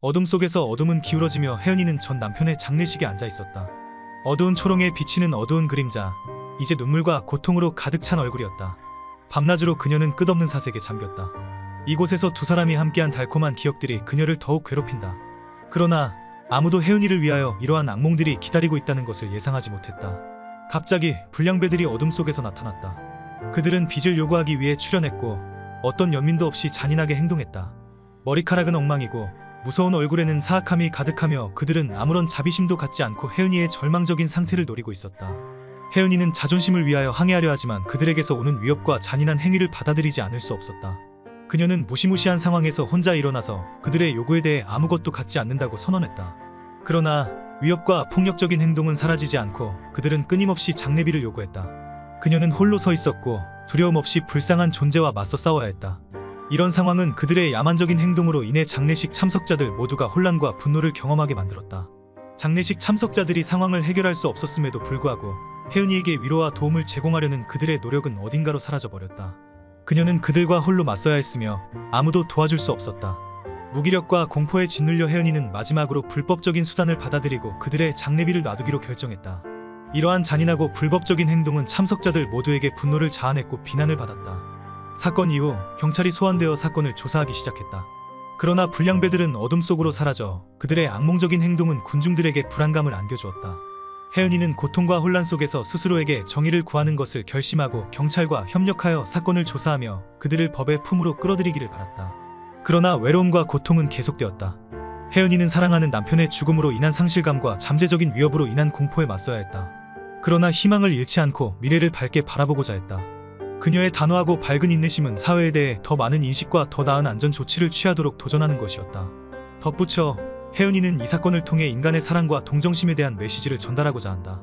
어둠 속에서 어둠은 기울어지며 혜연이는 전 남편의 장례식에 앉아 있었다. 어두운 초롱에 비치는 어두운 그림자, 이제 눈물과 고통으로 가득 찬 얼굴이었다. 밤낮으로 그녀는 끝없는 사색에 잠겼다. 이곳에서 두 사람이 함께한 달콤한 기억들이 그녀를 더욱 괴롭힌다. 그러나 아무도 혜은이를 위하여 이러한 악몽들이 기다리고 있다는 것을 예상하지 못했다. 갑자기 불량배들이 어둠 속에서 나타났다. 그들은 빚을 요구하기 위해 출연했고 어떤 연민도 없이 잔인하게 행동했다. 머리카락은 엉망이고 무서운 얼굴에는 사악함이 가득하며 그들은 아무런 자비심도 갖지 않고 혜은이의 절망적인 상태를 노리고 있었다. 혜은이는 자존심을 위하여 항해하려 하지만 그들에게서 오는 위협과 잔인한 행위를 받아들이지 않을 수 없었다. 그녀는 무시무시한 상황에서 혼자 일어나서 그들의 요구에 대해 아무것도 갖지 않는다고 선언했다. 그러나 위협과 폭력적인 행동은 사라지지 않고 그들은 끊임없이 장례비를 요구했다. 그녀는 홀로 서 있었고 두려움 없이 불쌍한 존재와 맞서 싸워야 했다. 이런 상황은 그들의 야만적인 행동으로 인해 장례식 참석자들 모두가 혼란과 분노를 경험하게 만들었다. 장례식 참석자들이 상황을 해결할 수 없었음에도 불구하고 혜은이에게 위로와 도움을 제공하려는 그들의 노력은 어딘가로 사라져버렸다. 그녀는 그들과 홀로 맞서야 했으며 아무도 도와줄 수 없었다. 무기력과 공포에 짓눌려 혜은이는 마지막으로 불법적인 수단을 받아들이고 그들의 장례비를 놔두기로 결정했다. 이러한 잔인하고 불법적인 행동은 참석자들 모두에게 분노를 자아냈고 비난을 받았다. 사건 이후 경찰이 소환되어 사건을 조사하기 시작했다. 그러나 불량배들은 어둠 속으로 사라져 그들의 악몽적인 행동은 군중들에게 불안감을 안겨주었다. 혜은이는 고통과 혼란 속에서 스스로에게 정의를 구하는 것을 결심하고 경찰과 협력하여 사건을 조사하며 그들을 법의 품으로 끌어들이기를 바랐다. 그러나 외로움과 고통은 계속되었다. 혜은이는 사랑하는 남편의 죽음으로 인한 상실감과 잠재적인 위협으로 인한 공포에 맞서야 했다. 그러나 희망을 잃지 않고 미래를 밝게 바라보고자 했다. 그녀의 단호하고 밝은 인내심은 사회에 대해 더 많은 인식과 더 나은 안전 조치를 취하도록 도전하는 것이었다. 덧붙여 혜은이는 이 사건을 통해 인간의 사랑과 동정심에 대한 메시지를 전달하고자 한다.